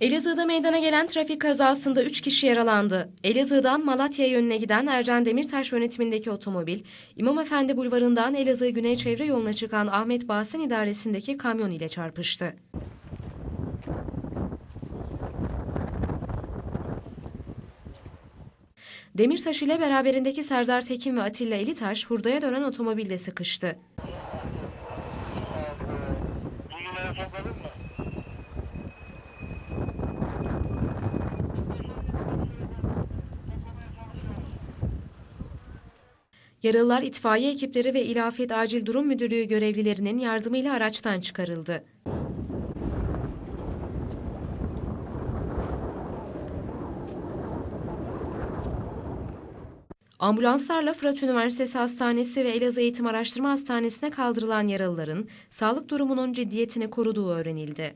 Elazığ'da meydana gelen trafik kazasında 3 kişi yaralandı. Elazığ'dan Malatya yönüne giden Ercan Demirtaş yönetimindeki otomobil, İmam Efendi Bulvarı'ndan Elazığ Güney Çevre yoluna çıkan Ahmet Bahsen idaresindeki kamyon ile çarpıştı. Demirtaş ile beraberindeki Serdar Tekin ve Atilla Elitaş hurdaya dönen otomobilde sıkıştı. Mı? Yaralılar itfaiye ekipleri ve İlafet Acil Durum Müdürlüğü görevlilerinin yardımıyla araçtan çıkarıldı. Ambulanslarla Fırat Üniversitesi Hastanesi ve Elazığ Eğitim Araştırma Hastanesi'ne kaldırılan yaralıların sağlık durumunun ciddiyetini koruduğu öğrenildi.